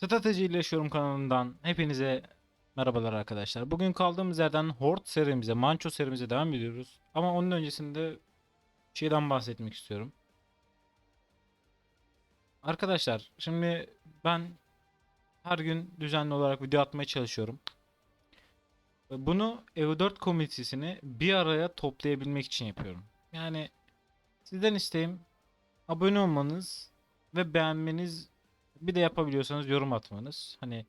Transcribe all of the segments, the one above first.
Strateji ile Yaşıyorum kanalından hepinize merhabalar arkadaşlar. Bugün kaldığımız yerden Horde serimize, Mancho serimize devam ediyoruz. Ama onun öncesinde şeyden bahsetmek istiyorum. Arkadaşlar şimdi ben her gün düzenli olarak video atmaya çalışıyorum. Bunu EU4 komünitesini bir araya toplayabilmek için yapıyorum. Yani sizden isteğim abone olmanız ve beğenmeniz bir de yapabiliyorsanız yorum atmanız. Hani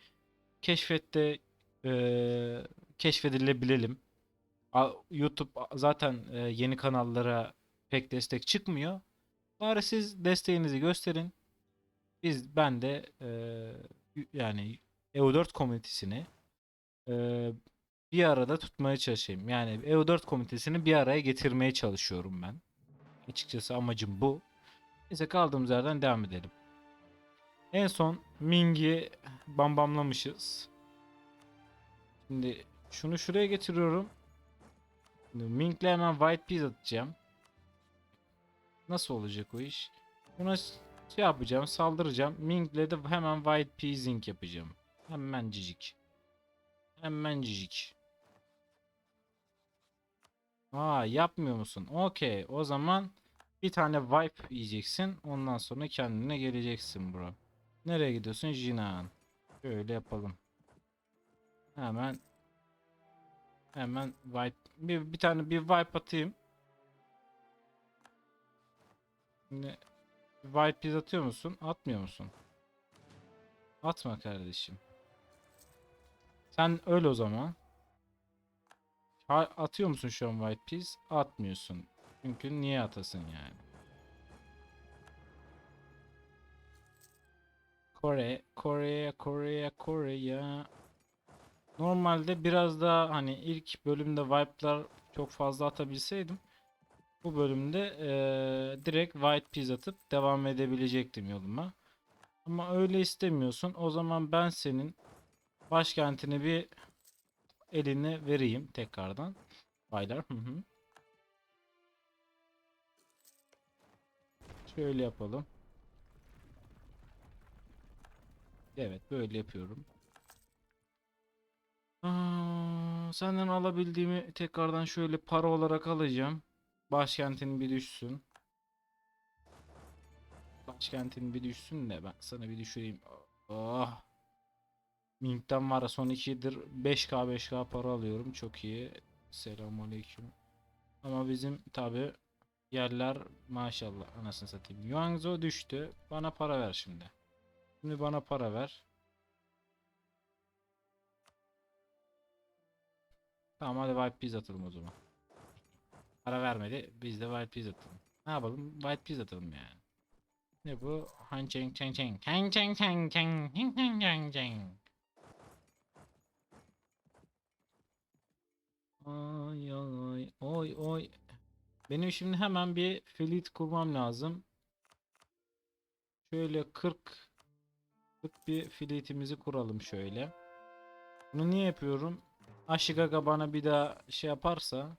keşfette eee keşfedilebilelim. YouTube zaten eee, yeni kanallara pek destek çıkmıyor. Bari siz desteğinizi gösterin. Biz ben de y- yani EU4 komünitesini eee, bir arada tutmaya çalışayım. Yani EU4 komitesini bir araya getirmeye çalışıyorum ben. Açıkçası amacım bu. Neyse kaldığımız yerden devam edelim. En son Ming'i bambamlamışız. Şimdi şunu şuraya getiriyorum. Şimdi Ming'le hemen White Peas atacağım. Nasıl olacak o iş? Buna şey yapacağım, saldıracağım. Ming'le de hemen White Peasing yapacağım. Hemen cicik. Hemen cicik. Aa yapmıyor musun? Okey. O zaman bir tane wipe yiyeceksin. Ondan sonra kendine geleceksin bro. Nereye gidiyorsun? Jinan. Şöyle yapalım. Hemen hemen wipe bir, bir tane bir wipe atayım. Şimdi wipe piz atıyor musun? Atmıyor musun? Atma kardeşim. Sen öl o zaman. Atıyor musun şu an white piece? Atmıyorsun. Çünkü niye atasın yani? Kore, Kore, Kore, Kore. Normalde biraz daha hani ilk bölümde wipe'lar çok fazla atabilseydim bu bölümde eee, direkt white piece atıp devam edebilecektim yoluma. Ama öyle istemiyorsun. O zaman ben senin başkentini bir eline vereyim tekrardan. Baylar. Şöyle yapalım. Evet böyle yapıyorum. Aa, senden alabildiğimi tekrardan şöyle para olarak alacağım. Başkentin bir düşsün. Başkentin bir düşsün de ben sana bir düşüreyim. Oh. Mink'ten var son 2 yıldır 5k 5k para alıyorum. Çok iyi. Selamünaleyküm. Ama bizim tabi yerler maşallah anasını satayım. Yuanzo düştü. Bana para ver şimdi. Şimdi bana para ver. Tamam hadi White Peas atalım o zaman. Para vermedi. Biz de White Peas atalım. Ne yapalım? White Peas atalım yani. Ne bu? Han cheng cheng cheng. Han cheng cheng cheng. Cheng cheng cheng cheng. Ay ay oy oy. Benim şimdi hemen bir fleet kurmam lazım. Şöyle 40 40 bir fleetimizi kuralım şöyle. Bunu niye yapıyorum? Ashikaga bana bir daha şey yaparsa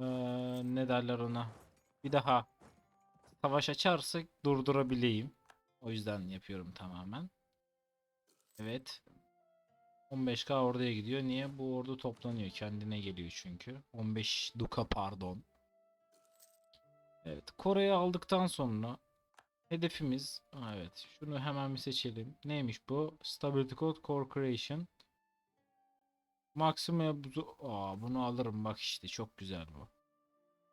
eee, ne derler ona? Bir daha savaş açarsa durdurabileyim. O yüzden yapıyorum tamamen. Evet. 15k orduya gidiyor. Niye? Bu ordu toplanıyor. Kendine geliyor çünkü. 15 duka pardon. Evet. Kore'yi aldıktan sonra hedefimiz evet. Şunu hemen bir seçelim. Neymiş bu? Stability Code Core Creation. Maximum bu Aa, bunu alırım bak işte çok güzel bu.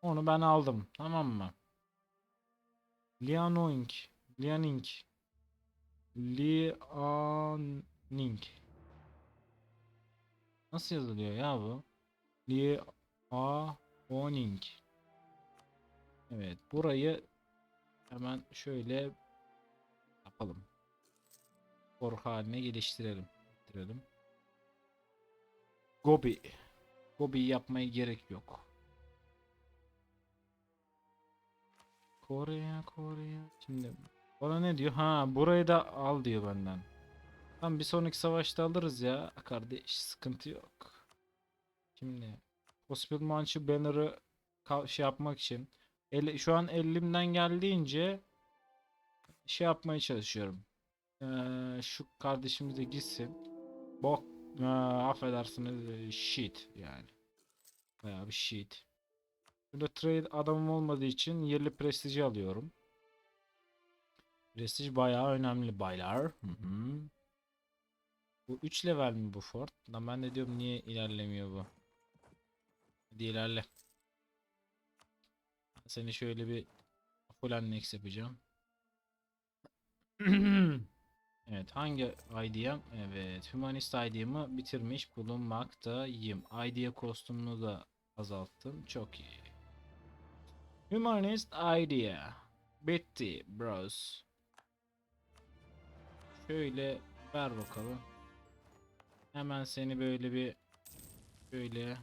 Onu ben aldım. Tamam mı? Liaoning. Liaoning. Liaoning. Nasıl yazılıyor ya bu? Liaoning. Evet, burayı hemen şöyle yapalım. Kor haline geliştirelim. Geliştirelim. Gobi. Gobi yapmaya gerek yok. Kore'ye Kore'ye. Şimdi bana ne diyor? Ha burayı da al diyor benden. Tam bir sonraki savaşta alırız ya kardeş sıkıntı yok. Şimdi Possible Manchu Banner'ı şey yapmak için el- şu an elimden geldiğince şey yapmaya çalışıyorum. Ee, şu kardeşimiz de gitsin. Bok ee, affedersiniz ee, shit yani. Bayağı bir shit. Burada trade adamım olmadığı için yerli prestiji alıyorum. Prestij bayağı önemli baylar. Hı hı. Bu 3 level mi bu fort? Lan ben de diyorum niye ilerlemiyor bu? Hadi ilerle. Seni şöyle bir full annex yapacağım. evet hangi ID'm? Evet Humanist ID'mi bitirmiş bulunmaktayım. ID'ye kostümünü da azalttım. Çok iyi. Humanist idea. Bitti bros. Şöyle ver bakalım. Hemen seni böyle bir şöyle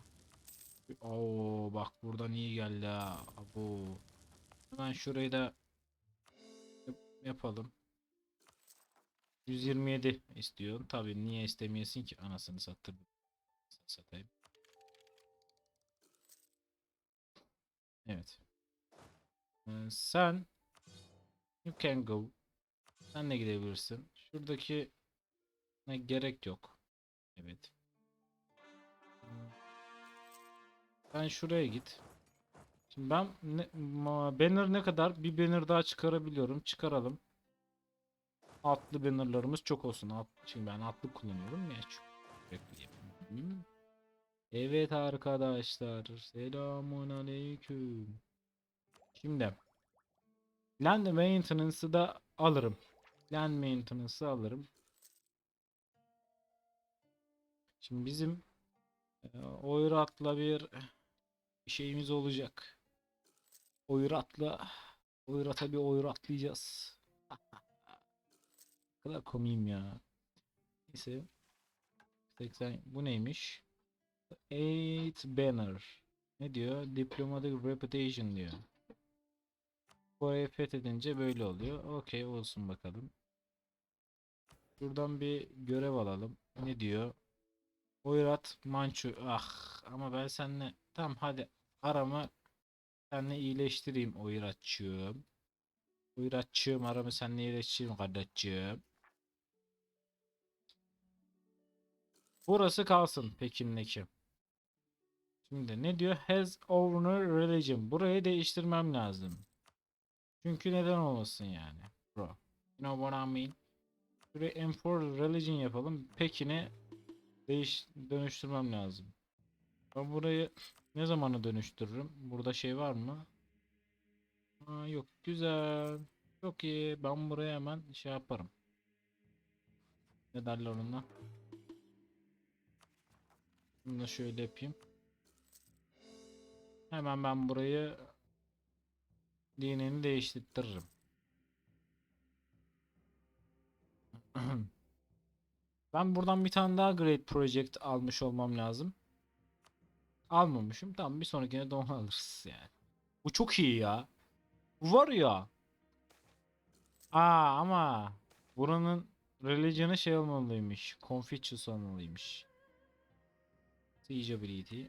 Oo bak buradan iyi geldi ha. Abo. Hemen şurayı da yap- yapalım. 127 istiyor. Tabii niye istemeyesin ki anasını sattırdım. Satayım. Evet. Ee, sen you can go. Sen de gidebilirsin. Şuradaki gerek yok. Evet. Hmm. Sen şuraya git. Şimdi ben ne, banner ne kadar? Bir banner daha çıkarabiliyorum. Çıkaralım. Atlı bannerlarımız çok olsun. At, şimdi ben atlı kullanıyorum ya. Evet arkadaşlar. Selamun aleyküm. Şimdi Land Maintenance'ı da alırım. Land Maintenance'ı alırım. Şimdi bizim e, Oyrat'la bir şeyimiz olacak. Oyrat'la Oyrat'a bir oyratlayacağız. Ne kadar komiyim ya. Neyse. 80 bu neymiş? 8 banner. Ne diyor? Diplomatic reputation diyor. Kore'yi fethedince böyle oluyor. Okey olsun bakalım. Şuradan bir görev alalım. Ne diyor? Oyrat Mançu. Ah ama ben seninle tamam hadi aramı seninle iyileştireyim Oyratçığım. Oyratçığım aramı seninle iyileştireyim kardeşçığım. Burası kalsın Pekin'deki. Şimdi ne diyor? Has owner religion. Burayı değiştirmem lazım. Çünkü neden olmasın yani? Bro. You know what I mean? Şuraya M4 religion yapalım. Pekin'i değiş dönüştürmem lazım. Ben burayı ne zamana dönüştürürüm? Burada şey var mı? Aa, yok. Güzel. Çok iyi. Ben buraya hemen şey yaparım. Ne derler ona? Bunu da şöyle yapayım. Hemen ben burayı dinini değiştiririm. Ben buradan bir tane daha Great Project almış olmam lazım. Almamışım. Tamam bir sonrakine de onu alırız yani. Bu çok iyi ya. Bu var ya. Aa ama buranın religion'ı şey olmalıymış. Confucius olmalıymış. Siegeability.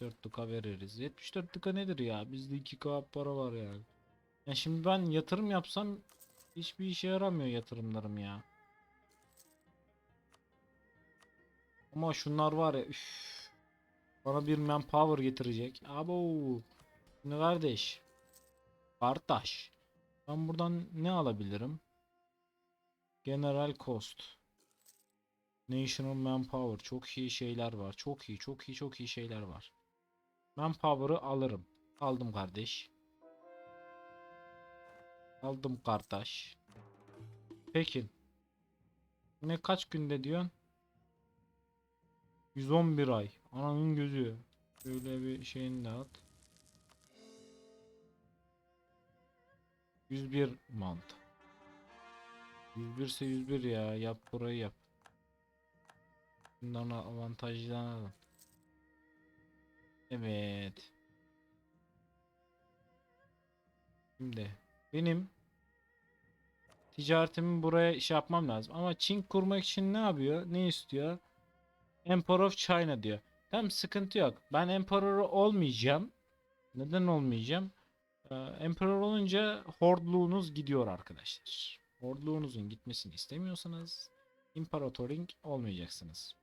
74 tıka veririz. 74 tıka nedir ya? Bizde 2k para var yani. Ya şimdi ben yatırım yapsam hiçbir işe yaramıyor yatırımlarım ya. Ama şunlar var ya üf. Bana bir manpower getirecek. Abo. Ne kardeş? Kardeş. Ben buradan ne alabilirim? General Cost. National Manpower. Çok iyi şeyler var. Çok iyi, çok iyi, çok iyi şeyler var. Manpower'ı alırım. Aldım kardeş. Aldım kardeş. Peki. Ne kaç günde diyorsun? 111 ay. Ananın gözü. Şöyle bir şeyini de at. 101 mant. 101 ise 101 ya. Yap burayı yap. Bundan avantajlanalım. Evet. Şimdi benim ticaretimi buraya iş yapmam lazım. Ama Çin kurmak için ne yapıyor? Ne istiyor? Emperor of China diyor. Tamam sıkıntı yok. Ben Emperor olmayacağım. Neden olmayacağım? Ee, Emperor olunca hordluğunuz gidiyor arkadaşlar. Hordluğunuzun gitmesini istemiyorsanız İmparatoring olmayacaksınız.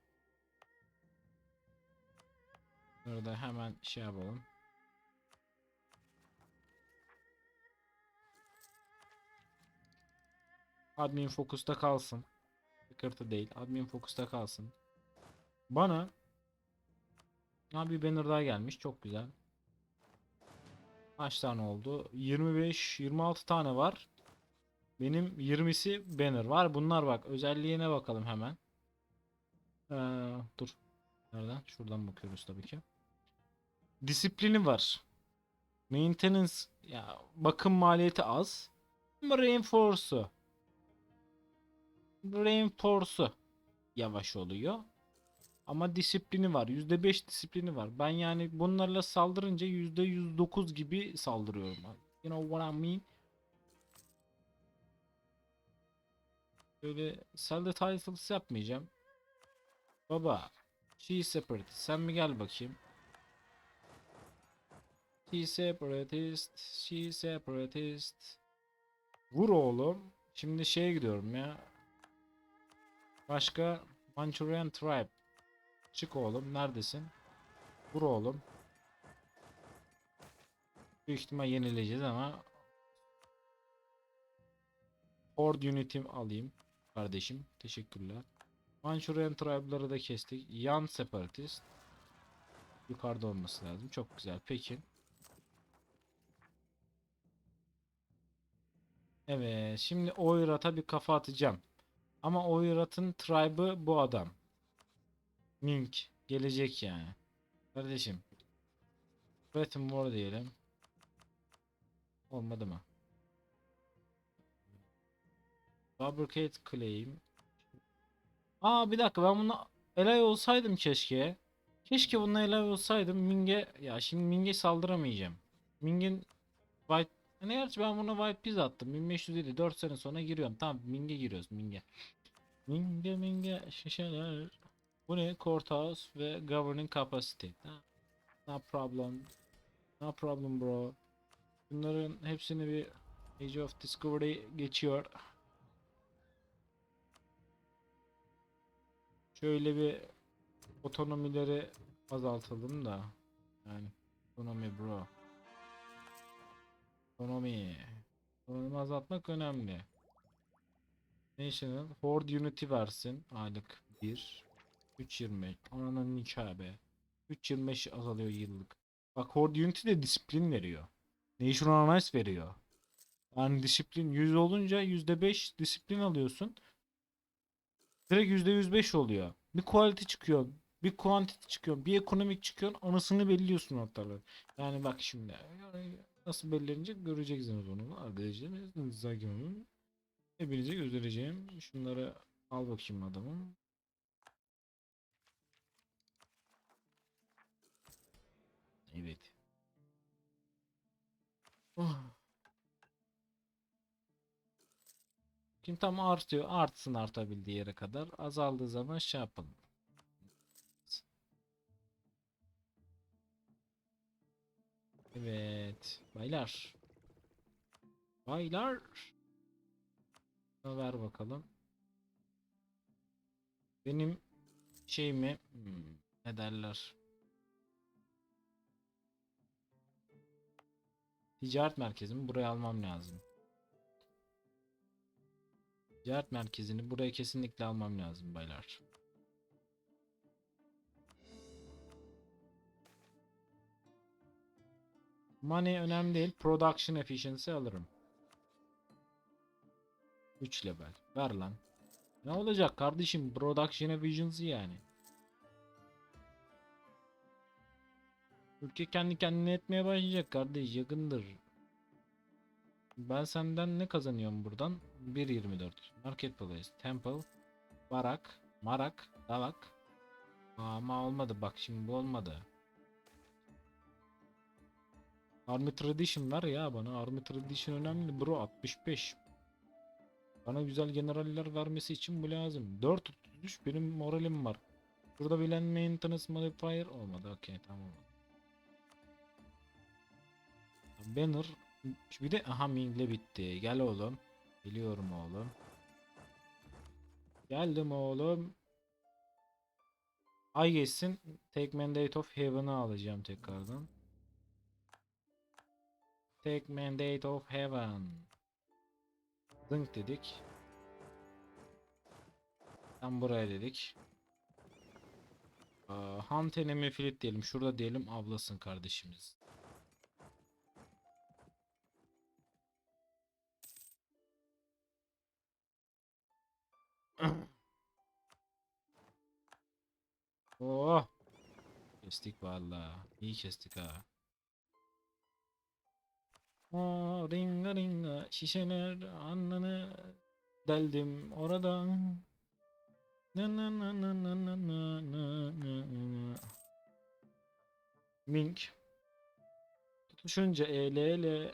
Burada hemen şey yapalım. Admin fokusta kalsın. Sıkıntı değil. Admin fokusta kalsın. Bana Ha bir banner daha gelmiş. Çok güzel. Kaç tane oldu? 25, 26 tane var. Benim 20'si banner var. Bunlar bak. Özelliğine bakalım hemen. Ee, dur. Nereden? Şuradan bakıyoruz tabii ki. Disiplini var. Maintenance ya bakım maliyeti az. Ama reinforce'u. Reinforce'u yavaş oluyor. Ama disiplini var. %5 disiplini var. Ben yani bunlarla saldırınca %109 gibi saldırıyorum. You know what I mean? Böyle sell titles yapmayacağım. Baba. She separatist. Sen mi gel bakayım. She separatist. She separatist. Vur oğlum. Şimdi şeye gidiyorum ya. Başka Manchurian Tribe. Çık oğlum. Neredesin? Vur oğlum. Büyük ihtimal yenileceğiz ama Horde Unity alayım kardeşim. Teşekkürler. Manchurian Tribe'ları da kestik. Yan Separatist. Yukarıda olması lazım. Çok güzel. Peki. Evet. Şimdi Oirat'a bir kafa atacağım. Ama Oirat'ın tribe'ı bu adam. Mink. Gelecek yani. Kardeşim. Threaten War diyelim. Olmadı mı? Fabricate Claim. Aa bir dakika ben buna elay olsaydım keşke. Keşke bununla elay olsaydım. Ming'e ya şimdi Ming'e saldıramayacağım. Ming'in White ne gerçi ben buna White Piece attım. 1507 4 sene sonra giriyorum. Tamam Ming'e giriyoruz Ming'e. Ming'e Ming'e şişeler. Bu ne? Courthouse ve Governing Capacity. No problem. No problem bro. Bunların hepsini bir Age of Discovery geçiyor. Şöyle bir otonomileri azaltalım da. Yani otonomi bro. Otonomi. Otonomi azaltmak önemli. National Horde Unity versin. Aylık 1. 3.25. Ananın nikahı be. 3.25 azalıyor yıllık. Bak Horde Unity de disiplin veriyor. National Analyze veriyor. Yani disiplin 100 olunca %5 disiplin alıyorsun. Direkt %105 oluyor. Bir quality çıkıyor. Bir quantity çıkıyor. Bir ekonomik çıkıyor. Anısını belliyorsun ortalığı. Yani bak şimdi. Nasıl belirlenecek göreceksiniz onu. Arkadaşlar sakin olun. Hepinize göstereceğim. Şunları al bakayım adamım. Evet. Oh. Kim tam artıyor. Artsın artabildiği yere kadar. Azaldığı zaman şey yapalım. Evet. Baylar. Baylar. Ver bakalım. Benim şey mi? Hmm, ne derler? Ticaret merkezimi buraya almam lazım. Ticaret merkezini buraya kesinlikle almam lazım baylar. Money önemli değil. Production efficiency alırım. 3 level. Ver lan. Ne olacak kardeşim? Production efficiency yani. Ülke kendi kendine etmeye başlayacak kardeş. Yakındır. Ben senden ne kazanıyorum buradan? 1.24. Marketplace, Temple, Barak, Marak, Davak. Ama olmadı bak şimdi bu olmadı. Army Tradition ver ya bana. Army Tradition önemli bro 65. Bana güzel generaller vermesi için bu lazım. 433 benim moralim var. Burada bilen maintenance modifier olmadı. Okey tamam. Banner Bir de aha Ming'le bitti. Gel oğlum. Geliyorum oğlum. Geldim oğlum. Ay geçsin. Take Mandate of Heaven'ı alacağım tekrardan. Take Mandate of Heaven. Zınk dedik. Tam buraya dedik. Aa, Hunt diyelim. Şurada diyelim avlasın kardeşimiz. Oh. Kestik valla. İyi kestik ha. Aa, ringa ringa şişeler alnını deldim oradan. Na na na na na na na na na na. Mink. Tutuşunca ele ele.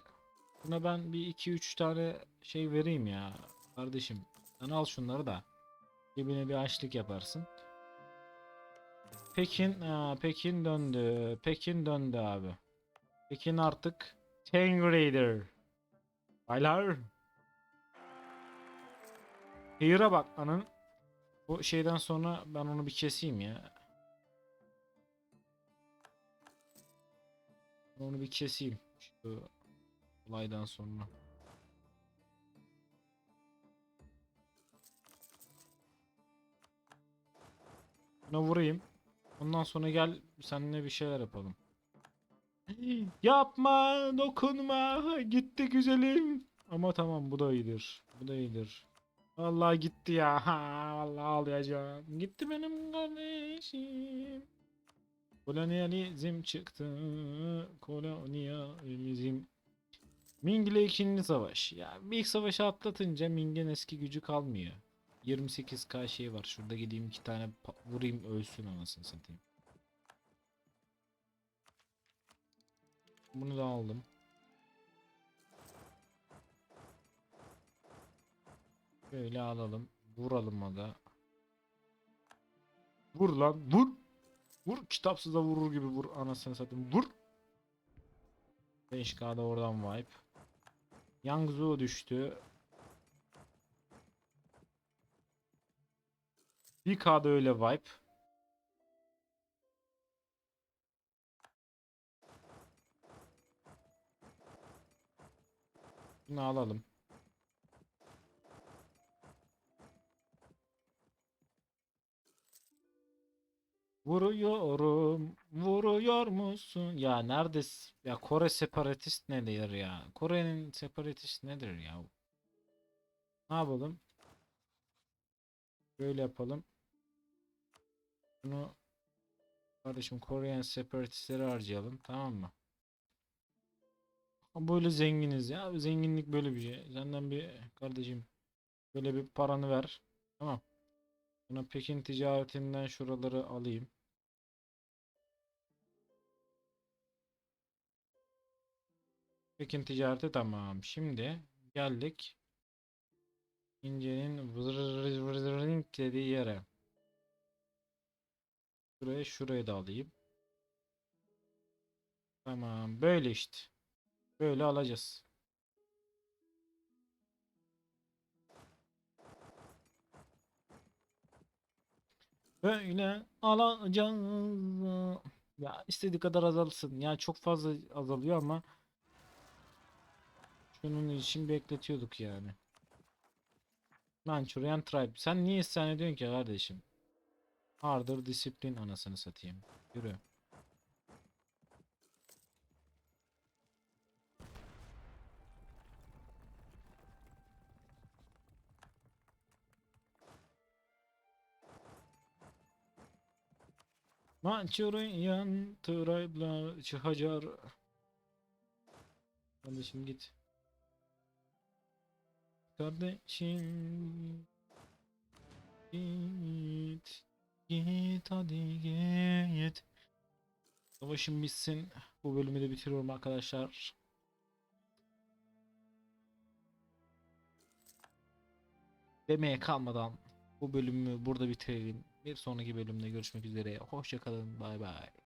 Buna ben bir iki üç tane şey vereyim ya. Kardeşim sen al şunları da. Cebine bir açlık yaparsın. Pekin, aa, Pekin döndü. Pekin döndü abi. Pekin artık Tank Raider. Baylar. Here'a bak anın. Bu şeyden sonra ben onu bir keseyim ya. Onu bir keseyim. Şu olaydan sonra. Buna vurayım. Ondan sonra gel seninle bir şeyler yapalım. Yapma, dokunma. Gitti güzelim. Ama tamam bu da iyidir. Bu da iyidir. Vallahi gitti ya. Ha, vallahi ağlayacağım. Gitti benim kardeşim. Kolonyalizm çıktı. Kolonyalizm. Ming ile ikinci savaş. Ya ilk savaşı atlatınca Ming'in eski gücü kalmıyor. 28k şey var. Şurada gideyim iki tane vurayım ölsün anasını satayım. Bunu da aldım. Böyle alalım. Vuralım aga. Vur lan vur. Vur kitapsıza vurur gibi vur anasını satayım. Vur. 5k'da oradan wipe. Yangzhou düştü. 1K'da öyle wipe. Bunu alalım. Vuruyorum, vuruyor musun? Ya neredesin? Ya Kore separatist nedir ya? Kore'nin separatist nedir ya? Ne yapalım? Böyle yapalım. Bunu kardeşim Korean separatistleri harcayalım tamam mı? Böyle zenginiz ya. Zenginlik böyle bir şey. Senden bir kardeşim böyle bir paranı ver. Tamam. Buna Pekin ticaretinden şuraları alayım. Pekin ticareti tamam. Şimdi geldik. İnce'nin yere. Şuraya şuraya da alayım. Tamam böyle işte. Böyle alacağız. Böyle alacağız. Ya istediği kadar azalsın. Ya çok fazla azalıyor ama şunun için bekletiyorduk yani. Manchurian Tribe. Sen niye isyan ediyorsun ki kardeşim? Hardır disiplin anasını satayım. Yürü. Manchurian Tribe'la Hacar. Kardeşim git. Kardeşim git git hadi git. Savaşım bitsin. Bu bölümü de bitiriyorum arkadaşlar. Demeye kalmadan bu bölümü burada bitirelim. Bir sonraki bölümde görüşmek üzere. Hoşçakalın bay bay